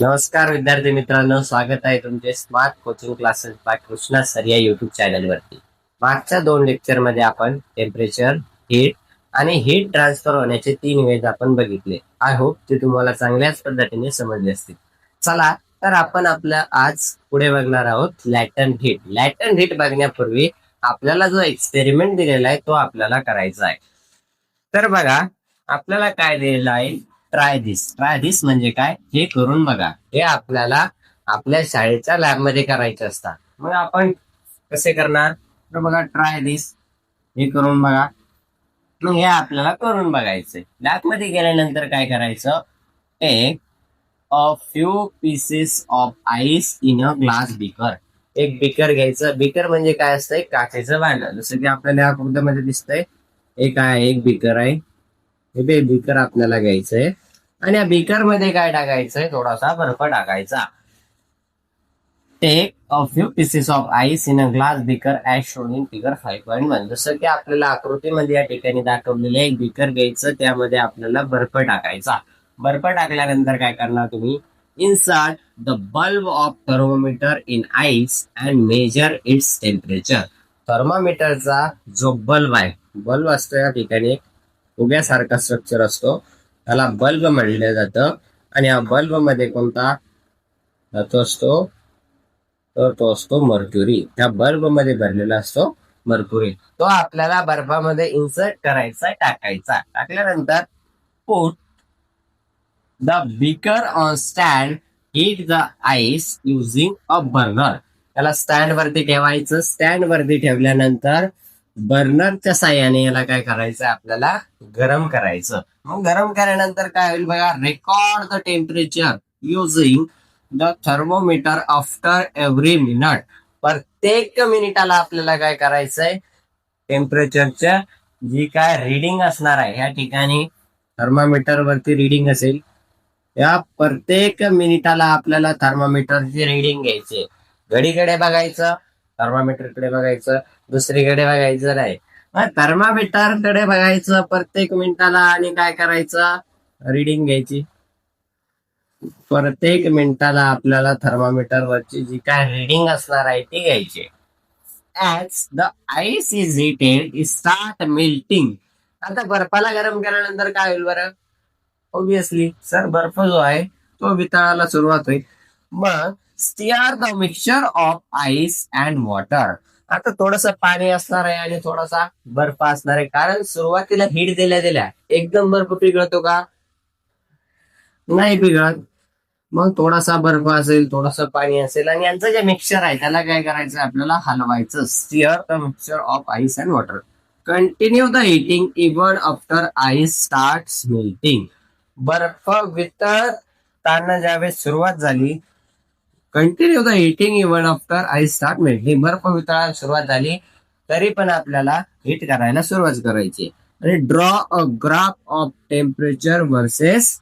नमस्कार विद्यार्थी मित्रांनो. स्वागत आहे तुमचे smart coaching classes by Krishna sir या युट्यूब चॅनलवरती मागच्या दोन लेक्चरमध्ये आपण टेम्परेचर हीट आणि हीट ट्रान्सफर होण्याचे तीन वेज आपण बघितले. आय होप ते तुम्हाला चांगल्याच पद्धतीने समजले असतील. चला तर आपण आपल्या आज पुढे बघणार आहोत लॅटन हीट लॅटन हीट बघण्यापूर्वी आपल्याला जो एक्सपेरिमेंट दिलेला आहे तो आपल्याला करायचा आहे. तर बघा आपल्याला काय दिलेलं आहे? ट्राय दिस ट्राय दिस म्हणजे काय? हे करून बघा. हे आपल्याला आपल्या शाळेच्या लॅबमध्ये करायचे असतात मग आपण कसे करणार? तर बघा ट्राय दिस हे करून बघा. मग हे आपल्याला करून बघायचंय. लॅबमध्ये गेल्यानंतर काय करायचं? एक a few pieces of ice in a glass beaker एक बिकर घ्यायचं. बिकर म्हणजे काय असतं एक काचेचं भांडं. जसं की आपल्याला या आकृतीमध्ये दिसतंय. एक आहे एक बिकर आहे. हे बे बिकर आपल्याला घ्यायचंय. आणि या बीकरमध्ये काय टाकायचंय? थोडासा बर्फ टाकायचा. Take a few pieces of ice in a glass beaker as shown in figure five point one जसं की आपल्याला आकृतीमध्ये या ठिकाणी दाखवलेलं एक बिकर घ्यायचं त्यामध्ये आपल्याला बर्फ टाकायचा. बर्फ टाकल्यानंतर काय करणार तुम्ही? Insert the bulb of thermometer in ice and measure its temperature थर्मोमीटरचा जो बल्ब आहे बल्ब असतो या ठिकाणी एक उभ्यासारखा स्ट्रक्चर असतो. त्याला बल्ब म्हणलं जातं. आणि या बल्बमध्ये कोणता? धातू असतो. तर तो असतो मर्क्युरी त्या बल्बमध्ये भरलेला असतो मर्क्युरी तो आपल्याला बर्फामध्ये इन्सर्ट करायचा टाकायचा. टाकल्यानंतर put the beaker on stand heat the ice using a burner त्याला स्टँड वरती ठेवायचं. स्टँड वरती ठेवल्यानंतर बर्नरच्या साह्याने याला काय करायचं आपल्याला गरम करायचं. मग गरम केल्यानंतर काय होईल बघा record the temperature using the thermometer after every minute प्रत्येक मिनिटाला आपल्याला काय करायचंय टेम्परेचरच्या जी काय रिडिंग असणार आहे या ठिकाणी थर्मामीटर वरती रिडिंग असेल. या प्रत्येक मिनिटाला आपल्याला थर्मामीटरची रिडिंग घ्यायची घडीकडे बघायचं थर्मामीटरकडे बघायचं. दुसरीकडे बघायचं नाही. थर्मामीटरकडे बघायचं प्रत्येक मिनिटाला आणि काय करायचं? रिडिंग घ्यायची. प्रत्येक मिनिटाला आपल्याला थर्मामीटर वरची जी काय रिडिंग असणार आहे ती घ्यायची. As the ice is heated is start melting आता बर्फाला गरम केल्यानंतर काय होईल बरं? ऑब्विसली सर बर्फ जो आहे तो वितळायला सुरुवात होईल. मग stir the mixture of ice and water आता थोडस पाणी असणार आहे आणि थोडासा बर्फ असणार आहे. कारण सुरुवातीला हिट दिल्या दिल्या एकदम बर्फ पिघळतो का? नाही पिघळत. मग थोडासा बर्फ असेल थोडस पाणी असेल आणि यांचं जे मिक्सचर आहे त्याला काय करायचं? आपल्याला हलवायचं. Stir the mixture of ice and water continue the heating even after ice start melting बर्फ वितळताना ज्यावेळेस सुरुवात झाली continue the heating even after ice start melting बर्फ वितळायला सुरुवात झाली तरी पण आपल्याला हिट करायला सुरुवात करायची. आणि draw a graph of temperature versus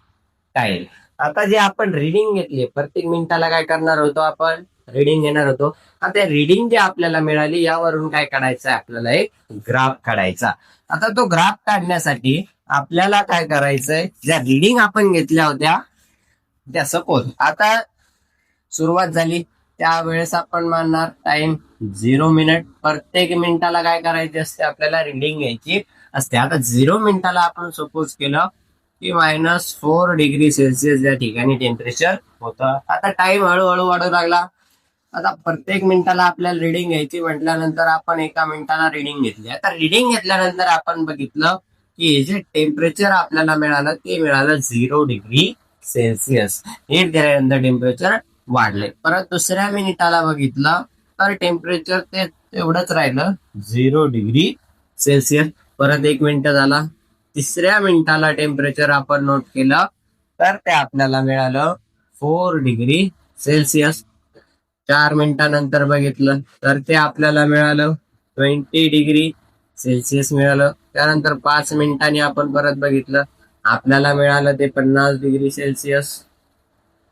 time आता जे आपण रिडिंग घेतली प्रत्येक मिनिटाला काय करणार होतो आपण? रिडिंग घेणार होतो. आता रिडिंग जे आपल्याला मिळाली यावरून काय काढायचं आपल्याला एक ग्राफ काढायचा. आता तो ग्राफ काढण्यासाठी आपल्याला काय करायचंय? ज्या रिडिंग आपण घेतल्या होत्या त्या सपोज. आता सुरुवात झाली. त्यावेळेस आपण मानणार टाइम झिरो मिनिट प्रत्येक मिनिटाला काय करायचे असते आपल्याला रिडिंग घ्यायची असते. आता झिरो मिनिटाला आपण सपोज केलं की मायनस फोर डिग्री सेल्सिअस या ठिकाणी टेम्परेचर होतं. आता टाइम हळूहळू वाढू लागला. आता प्रत्येक मिनिटाला आपल्याला रिडिंग घ्यायची म्हटल्यानंतर आपण एका मिनिटाला रिडिंग घेतली. आता रिडिंग घेतल्यानंतर आपण बघितलं की हे जे टेम्परेचर आपल्याला मिळालं ते मिळालं झिरो डिग्री सेल्सिअस हे टेम्परेचर वाढले परत दुसऱ्या मिनिटाला बघितलं तर टेम्परेचर ते तेवढंच राहिलं. झिरो डिग्री सेल्सिअस परत एक मिनिट झाला. तिसऱ्या मिनिटाला टेम्परेचर आपण नोट केलं तर ते आपल्याला मिळालं फोर डिग्री सेल्सिअस चार मिनिटानंतर बघितलं तर ते आपल्याला मिळालं ट्वेंटी डिग्री सेल्सिअस मिळालं. त्यानंतर पाच मिनिटांनी आपण परत बघितलं. आपल्याला मिळालं ते पन्नास डिग्री सेल्सिअस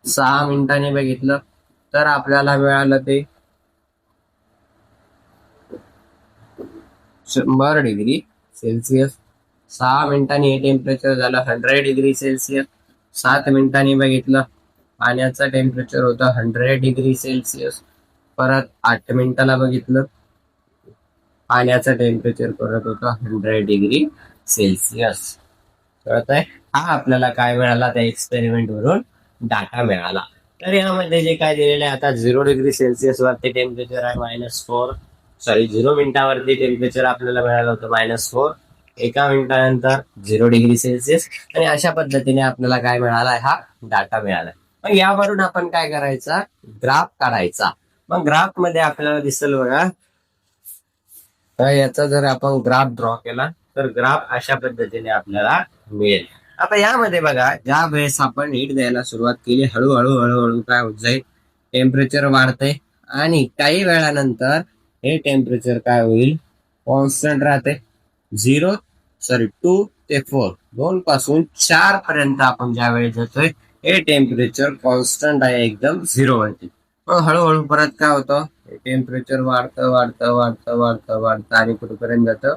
सहा मिनिटांनी बघितलं तर आपल्याला मिळालं ते शंभर डिग्री सेल्सिअस. सहा मिनिटांनी हे टेम्परेचर झालं हंड्रेड डिग्री सेल्सिअस. सात मिनिटांनी बघितलं पाण्याचं टेम्परेचर होतं हंड्रेड डिग्री सेल्सिअस. परत आठ मिनिटाला बघितलं पाण्याचं टेम्परेचर परत होतं हंड्रेड डिग्री सेल्सिअस. कळत आहे हा आपल्याला काय मिळाला त्या एक्सपेरिमेंट वरून? डाटा मिळाला. तर यामध्ये जे काय दिलेलं आहे आता झिरो डिग्री सेल्सिअस वरती टेम्परेचर आहे मायनस फोर सॉरी झिरो मिनिटावरती टेम्परेचर आपल्याला मिळालं होतं मायनस फोर एका मिनिटानंतर झिरो डिग्री सेल्सिअस आणि अशा पद्धतीने आपल्याला काय मिळाला हा डाटा मिळाला मग यावरून आपण काय करायचा? ग्राफ काढायचा. मग ग्राफमध्ये आपल्याला दिसेल बघा. तर याचा जर आपण ग्राफ ड्रॉ केला तर ग्राफ अशा पद्धतीने आपल्याला मिळेल. आता यामध्ये बघा ज्या वेळेस आपण हीट द्यायला सुरुवात केली हळूहळू हळूहळू काय होत जाईल? टेम्परेचर वाढते आणि काही वेळानंतर हे टेम्परेचर काय होईल? कॉन्स्टंट राहते. झिरो सॉरी टू ते फोर दोन पासून चार पर्यंत आपण ज्या वेळेस जातोय हे टेम्परेचर कॉन्स्टंट आहे एकदम झिरो वरती. मग हळूहळू परत काय होतं? टेम्परेचर वाढतं वाढतं वाढतं वाढतं वाढतं आणि कुठपर्यंत जातं?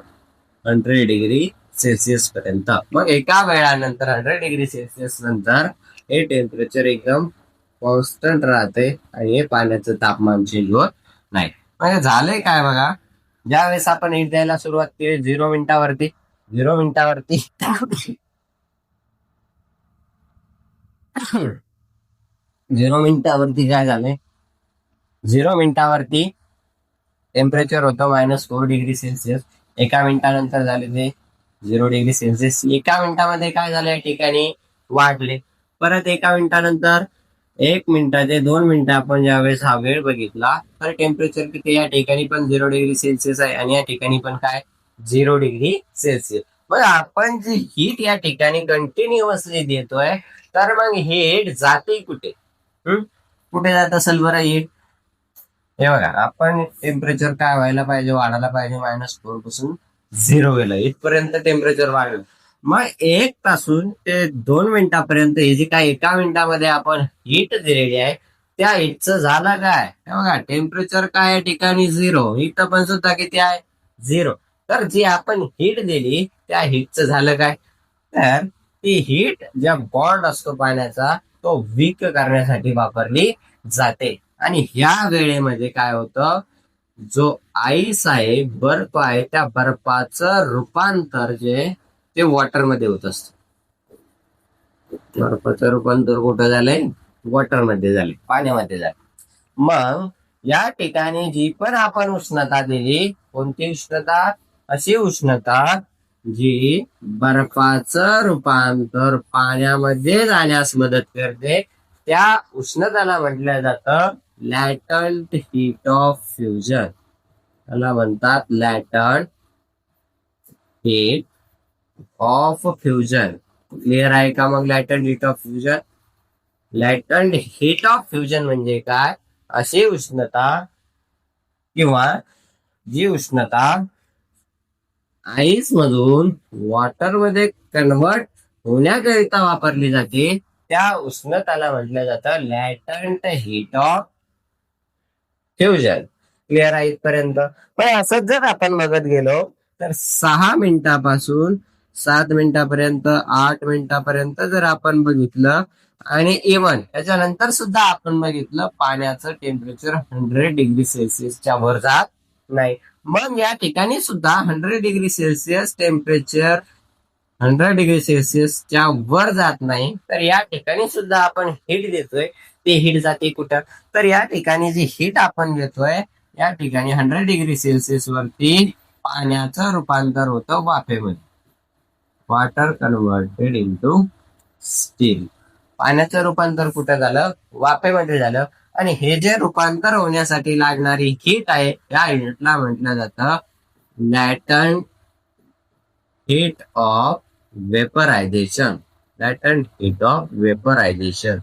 हंड्रेड डिग्री सेल्सिअस पर्यंत. मग एका वेळानंतर हंड्रेड डिग्री सेल्सिअस नंतर हे टेम्परेचर एकदम कॉन्स्टंट राहते आणि हे पाण्याचं तापमान चेंज होत नाही. म्हणजे झालंय काय बघा? ज्या वेळेस आपण हिट द्यायला सुरुवात केली झिरो मिनिटावरती झिरो मिनिटावरती. झिरो मिनिटावरती काय झालंय? झिरो मिनिटावरती टेम्परेचर होतं मायनस फोर डिग्री सेल्सिअस एका मिनिटानंतर झाले ते झिरो डिग्री सेल्सिअस. एका मिनिटामध्ये काय झालं या ठिकाणी? वाढले. परत एका मिनिटानंतर एक मिनिटाचे दोन मिनिटं आपण ज्यावेळेस हा वेळ बघितला तर टेम्परेचर किती या ठिकाणी पण झिरो डिग्री सेल्सिअस आहे आणि या ठिकाणी पण काय? Zero degree Celsius. मग आपण जी हीट या ठिकाणी कंटिन्युअसली देतोय तर मग हीट जाते कुठे? कुठे जात असेल बरं हीट हे बघा आपण टेम्परेचर काय व्हायला पाहिजे वाढायला पाहिजे मायनस फोरपासून झिरो गेलं इथपर्यंत टेम्परेचर वाढलं. मग एक तासून ते दोन मिनिटापर्यंत हे जे काय एका मिनिटामध्ये आपण हीट दिलेली आहे त्या हीटचं झालं काय? बघा टेम्परेचर काय या ठिकाणी? झिरो. हिट पण सुद्धा किती आहे? झिरो. तर जी आपण हीट दिली त्या हिटचं झालं काय? तर ती हीट ज्या बॉन्ड असतो पाण्याचा तो वीक करण्यासाठी वापरली जाते. आणि ह्या वेळेमध्ये काय होतं? जो आईस आहे बर्फ आहे त्या बर्फाचं रूपांतर जे ते वॉटरमध्ये होत असत. बर्फाचं रूपांतर कुठं झालंय? वॉटरमध्ये झाले पाण्यामध्ये झाले मग या ठिकाणी जी पण आपण उष्णता दिली कोणती उष्णता? अशी उष्णता जी बर्फाचं रूपांतर पाण्यामध्ये जाण्यास मदत करते. त्या उष्णताला म्हटलं जातं लॅटंट हीट ऑफ फ्युजन. त्याला म्हणतात latent heat of fusion. Clear आहे का मग latent heat of fusion? Latent heat of fusion म्हणजे काय? अशी उष्णता किंवा जी उष्णता आईस मधून वॉटरमध्ये कन्वर्ट होण्याकरिता वापरली जाते त्या उष्णताला म्हटलं जातं latent heat of fusion clear आहे इथपर्यंत. पण असंच जर आपण बघत गेलो तर सहा मिनिटापासून सात मिनिटापर्यंत आठ मिनिटापर्यंत जर आपण बघितलं आणि इव्हन त्याच्यानंतर सुद्धा आपण बघितलं पाण्याचं टेम्परेचर हंड्रेड डिग्री सेल्सिअसच्या वर जात नाही. मग या ठिकाणी सुद्धा hundred degree Celsius temperature hundred degree सेल्सिअसच्या वर जात नाही. तर या ठिकाणी सुद्धा आपण हिट देतोय. ते हीट जाते कुठं? तर या ठिकाणी जी हीट आपण घेतोय या ठिकाणी हंड्रेड डिग्री सेल्सिअस वरती पाण्याचं रूपांतर होतं वाफेमध्ये. वॉटर कन्वर्टेड इंटू स्टील पाण्याचं रूपांतर कुठं झालं? वाफेमध्ये झालं. आणि हे जे रूपांतर होण्यासाठी लागणारी हीट आहे या हिटला म्हटलं जातं latent heat of vaporisation latent heat of vaporisation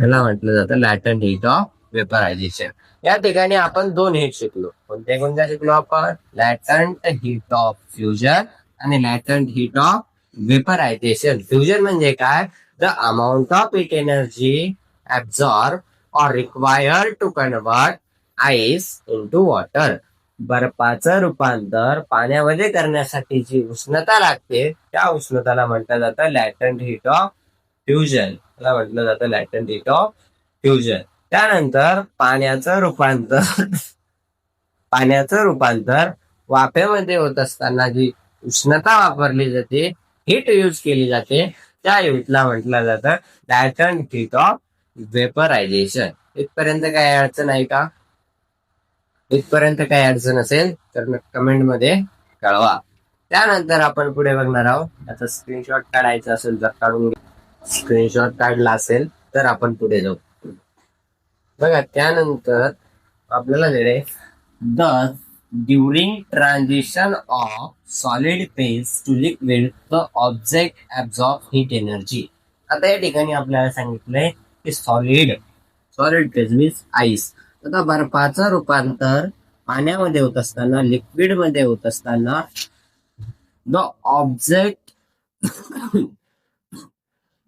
ह्याला म्हटलं जातं लॅटन हीट ऑफ वेपरायझेशन या ठिकाणी आपण दोन हीट शिकलो. कोणत्या कोणत्या शिकलो आपण? लॅटंट हीट ऑफ फ्युजन आणि latent heat of vaporisation fusion म्हणजे काय? The amount of heat energy absorb or required to convert ice into water बर्फाचं रूपांतर पाण्यामध्ये करण्यासाठी जी उष्णता लागते त्या उष्णताला म्हटलं जातं लॅटंट हीट ऑफ फ्युजन त्याला म्हटलं जातं लॅटन डेट ऑफ फ्युजन त्यानंतर पाण्याचं रूपांतर. पाण्याचं रूपांतर वाफेमध्ये होत असताना जी उष्णता वापरली जाते हीट यूज केली जाते त्या युथला म्हटलं जातं लॅटन हीट ऑफ वेपरायझेशन इथपर्यंत काही अडचण आहे का? इथपर्यंत काही अडचण असेल तर कमेंटमध्ये कळवा. त्यानंतर आपण पुढे बघणार आहोत. आता स्क्रीनशॉट काढायचा असेल तर काढून स्क्रीनशॉट काढला असेल तर आपण पुढे जाऊ. बघा त्यानंतर आपल्याला दिले the during transition of solid phase to liquid the object absorb heat energy आता या ठिकाणी आपल्याला सांगितलंय की solid solid phase means ice आता बर्फाचं रूपांतर पाण्यामध्ये होत असताना लिक्विडमध्ये होत असताना the object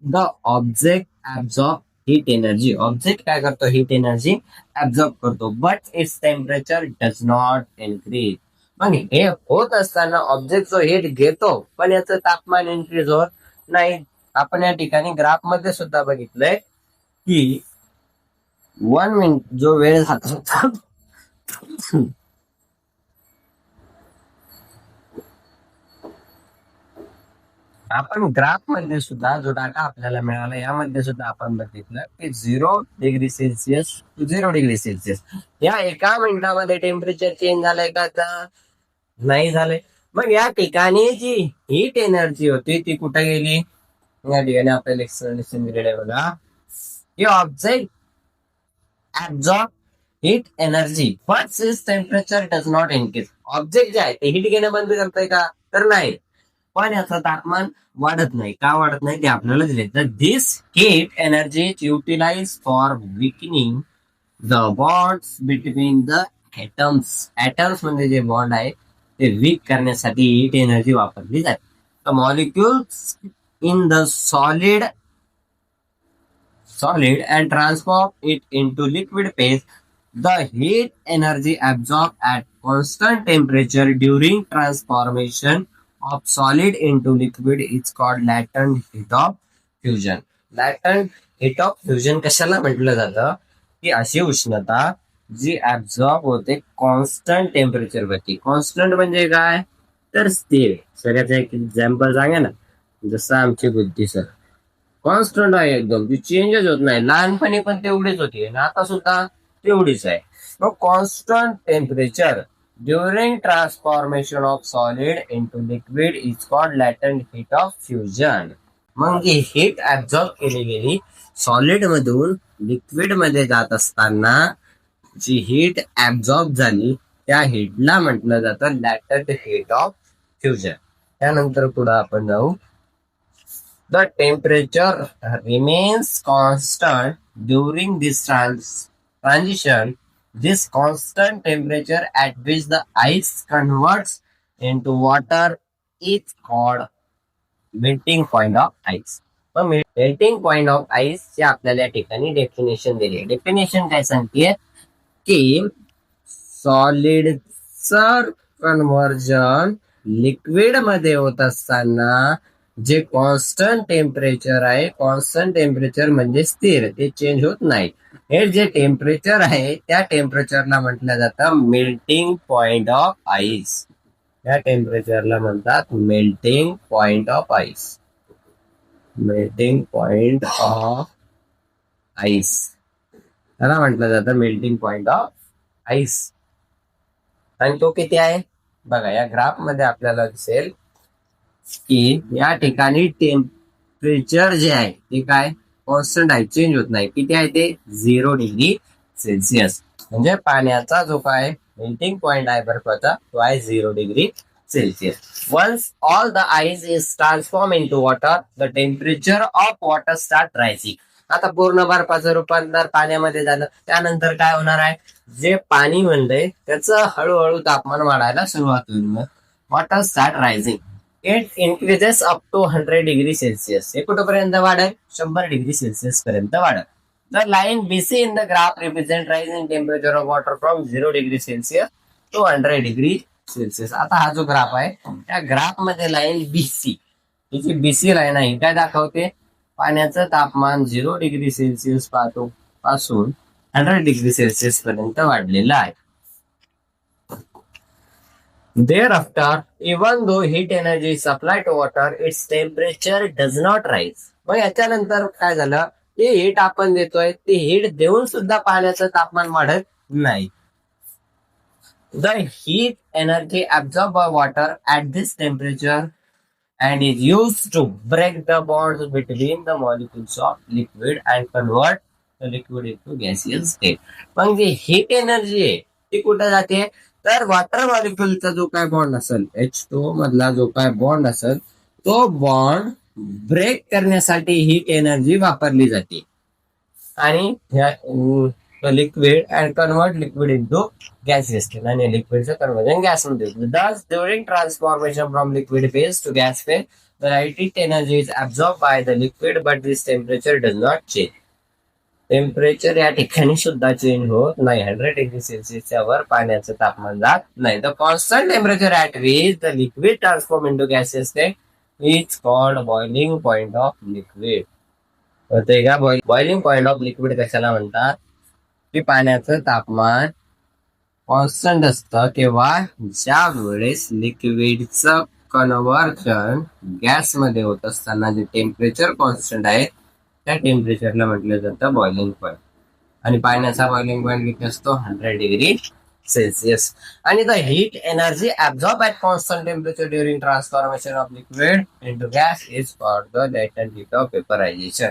the object absorb heat energy object काय करतो? हीट एनर्जी ऍब्झॉर्ब करतो. But its temperature does not increase मग हे होत असताना ऑब्जेक्ट जो हीट घेतो पण याचं तापमान इन्क्रीज होत नाही. आपण या ठिकाणी ग्राफमध्ये सुद्धा बघितलंय की वन मिनिट जो वेळ जातो आपण ग्राफमध्ये सुद्धा जो डाटा आपल्याला मिळाला यामध्ये सुद्धा आपण बघितलं की zero degree Celsius to zero degree Celsius या एका मिनिटामध्ये टेम्परेचर चेंज झालंय का? नाही झालंय. मग या ठिकाणी जी हीट एनर्जी होती ती कुठे गेली? या ठिकाणी आपल्याला एक्सप्लेनेशन दिलेलं आहे बघा. ही object absorb heat energy but since temperature does not increase object जे आहे ते हीट घेणं बंद करतंय का? तर नाही. पण याचं तापमान वाढत नाही. का वाढत नाही? ते आपल्याला दिले. तर this heat energy utilise for weakening the bonds between the atoms atoms म्हणजे जे बॉन्ड आहे ते वीक करण्यासाठी हीट एनर्जी वापरली जाते. Molecules in the solid solid and transform it into liquid phase, the heat energy absorbed at constant temperature during transformation of solid into liquid is called latent heat of fusion. Latent heat of fusion कशाला म्हटलं जातं? की अशी उष्णता जी absorb होते constant temperature वरती. Constant म्हणजे काय? तर स्थिर सर याचा एक एक्झाम्पल सांगा ना. जसं आमची बुद्धी सर. कॉन्स्टंट आहे एकदम. ती चेंजच होत नाही. लहानपणी पण तेवढीच होती. आणि आता सुद्धा तेवढीच आहे. मग constant temperature During transformation of solid into liquid is called latent heat of fusion मग ही हीट ऍब्झॉर्ब केली गेली. सॉलिड मधून लिक्विडमध्ये जात असताना जी हीट ऍब्झॉर्ब झाली त्या हीटला म्हटलं जातं लॅटंट हीट ऑफ फ्युजन त्यानंतर पुढे आपण जाऊ. The temperature remains constant during this trans transition This constant temperature at which the ice converts into water is called melting point of ice. मग मेल्टिंग पॉइंट ऑफ आईस चे आपल्याला या ठिकाणी definition दिली आहे डेफिनेशन काय सांगते की सॉलिडचं कन्व्हर्जन लिक्विडमध्ये होत असताना जे कॉन्स्टंट टेम्परेचर आहे कॉन्स्टंट टेम्परेचर म्हणजे स्थिर ते चेंज होत नाही. हे जे टेम्परेचर आहे त्या टेम्परेचरला म्हटलं जातं मेल्टिंग पॉइंट ऑफ आईस या टेम्परेचरला म्हणतात melting point of ice melting point of ice त्याला म्हटलं जातं मेल्टिंग पॉइंट ऑफ आईस आणि तो किती आहे? बघा या ग्राफमध्ये आपल्याला दिसेल की या ठिकाणी टेम्परेचर जे आहे ते काय? कॉन्स्टंट आहे चेंज होत नाही. किती आहे ते? झिरो डिग्री सेल्सिअस म्हणजे पाण्याचा जो काय मेल्टिंग पॉइंट आहे बर्फाचा तो आहे zero degree Celsius once all the ice is transform into water the temperature of water start rising आता पूर्ण बर्फाचं रूपांतर पाण्यामध्ये झालं. त्यानंतर काय होणार आहे? जे पाणी म्हणलंय त्याचं हळूहळू तापमान वाढायला सुरुवात होईल. Water start rising it increases up to hundred degree Celsius हे कुठपर्यंत वाढेल शंभर डिग्री सेल्सिअस पर्यंत वाढेल the line BC in the graph represent rise in temperature of water from zero degree Celsius to hundred degree Celsius आता हा जो graph आहे त्या ग्राफमध्ये लाईन बीसी ही जी बीसी लाईन आहे काय दाखवते? पाण्याचं तापमान झिरो डिग्री सेल्सिअस पाहतो पासून हंड्रेड डिग्री सेल्सिअस पर्यंत वाढलेलं आहे. thereafter even though heat energy is supplied to water its temperature does not rise. मग याच्यानंतर काय झालं? ते हीट आपण देतोय ते हीट देऊन सुद्धा पाण्याचं तापमान वाढत नाही. The heat energy absorb by water at this temperature and is use to break the bond between the molecules of liquid and convert the liquid into gaseous state मग जी हीट एनर्जी आहे ती कुठं जाते? तर वॉटर मॉलिक्युलचा जो काय bond असेल एच टू मधला जो काय बॉन्ड असेल तो बॉन्ड ब्रेक करण्यासाठी हीट एनर्जी वापरली जाते. आणि liquid and convert liquid into gases आणि लिक्विडचं conversion गॅसमध्ये thus during transformation from liquid phase to gas phase the heat energy is absorbed by the liquid but this temperature does not change. Temperature या ठिकाणी सुद्धा change होत नाही. Hundred degree सेल्सिअसच्या वर पाण्याचं तापमान जात नाही. The constant temperature at which the liquid transform into gases is called boiling point of liquid होते का? बॉइलिंग पॉइंट ऑफ लिक्विड कशाला म्हणतात? की पाण्याचं तापमान कॉन्स्टंट असतं किंवा ज्या वेळेस लिक्विडचं कन्व्हर्जन गॅसमध्ये होत असताना जे टेम्परेचर कॉन्स्टंट आहे त्या टेम्परेचरला म्हटलं जातं बॉइलिंग पॉईंट आणि पाण्याचा बॉइलिंग पॉईंट किती असतो? हंड्रेड डिग्री सेल्सिअस आणि the heat energy absorb at constant temperature during transformation of liquid into gas is for the latent heat of vaporization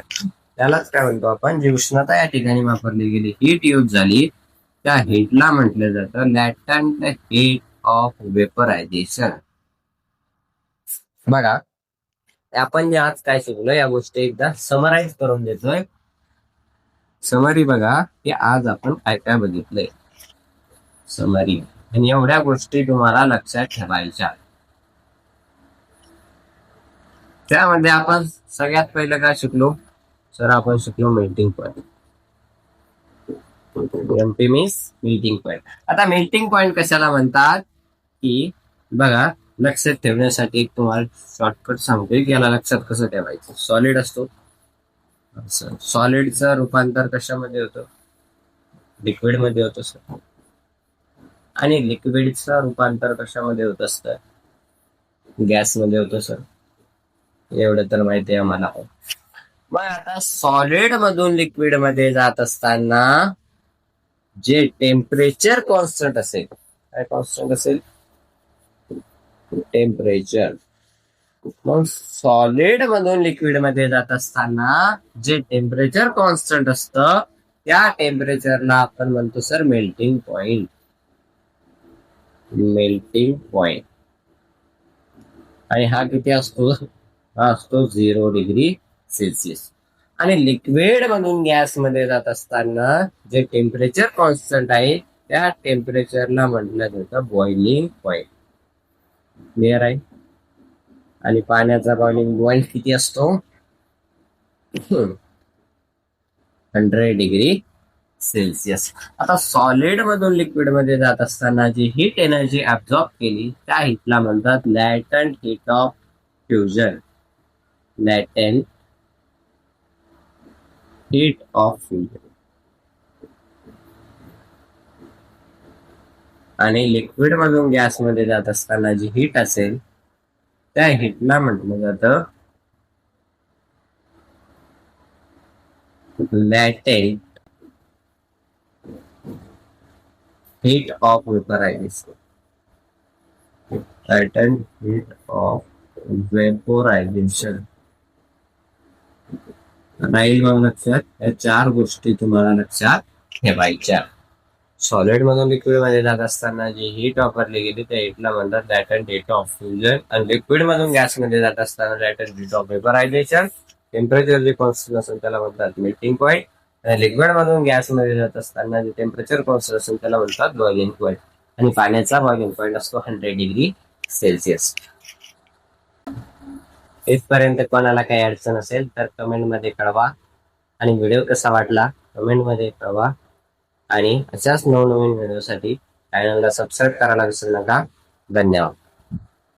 त्यालाच काय म्हणतो आपण? जी उष्णता या ठिकाणी वापरली गेली हीट यूज झाली त्या हीटला म्हटलं जातं लॅटंट हीट ऑफ वेपरायझेशन बघा आपण जे आज काय शिकलो या गोष्टी एकदा समराईज करून देतोय. समरी बघा की आज आपण काय काय बघितलंय. समरी आणि एवढ्या गोष्टी तुम्हाला लक्षात ठेवायच्या. त्यामध्ये आपण सगळ्यात पहिलं काय शिकलो? सर आपण शिकलो melting point MP means melting point आता मेल्टिंग पॉइंट कशाला म्हणतात? की बघा लक्षात ठेवण्यासाठी एक तुम्हाला शॉर्टकट सांगतोय. की याला लक्षात कसं ठेवायचं? सॉलिड असतो. सॉलिडचं रूपांतर कशामध्ये होतं? लिक्विडमध्ये होत सर आणि लिक्विडचं रूपांतर कशामध्ये होत असतं? गॅसमध्ये होतं सर एवढं तर माहिती आहे आम्हाला. मग आता सॉलिड मधून लिक्विडमध्ये जात असताना जे टेम्परेचर कॉन्स्टंट असेल काय कॉन्स्टंट असेल? टेम्परेचर मग सॉलिड मधून लिक्विडमध्ये जात असताना जे टेम्परेचर कॉन्स्टंट असतं त्या टेम्परेचरला आपण म्हणतो sir melting point melting point आणि हा किती असतो? हा असतो झिरो डिग्री सेल्सिअस आणि लिक्विड मधून गॅसमध्ये जात असताना जे टेम्परेचर कॉन्स्टंट आहे त्या टेम्परेचरला म्हटलं जातं बॉइलिंग पॉइंट क्लिअर आहे? आणि पाण्याचा बॉइलिंग पॉइंट किती असतो? Hundred degree Celsius. आता सॉलिड मधून लिक्विडमध्ये जात असताना जी हीट एनर्जी ऍब्झॉर्ब केली त्या हीटला म्हणतात latent heat of fusion latent heat of fusion आणि लिक्विड मधून गॅसमध्ये जात असताना जी हीट असेल त्या हिटला म्हटलं जातं latent heat of vaporization latent heat of vaporization राहील मग लक्षात या चार गोष्टी तुम्हाला लक्षात ठेवायच्या. सॉलिड मधून लिक्विडमध्ये जात असताना जी हीट वापरली गेली त्या हीटला म्हणतात लॅटन डेट ऑफ फ्युजन आणि लिक्विड मधून गॅसमध्ये जात असताना latent heat of vaporization temperature जे कॉन्स्टंट असेल त्याला म्हणतात मेल्टिंग पॉईंट आणि लिक्विड मधून गॅसमध्ये जात असताना जे टेम्परेचर कॉन्स्टंट असेल त्याला म्हणतात बॉइलिंग पॉईंट आणि पाण्याचा बॉइलिंग पॉईंट असतो हंड्रेड डिग्री सेल्सिअस इथपर्यंत कोणाला काही अडचण असेल तर कमेंटमध्ये कळवा. आणि व्हिडिओ कसा वाटला कमेंटमध्ये कळवा. आणि अशाच नवनवीन व्हिडिओसाठी चॅनलला सबस्क्राईब करायला विसरू नका. धन्यवाद.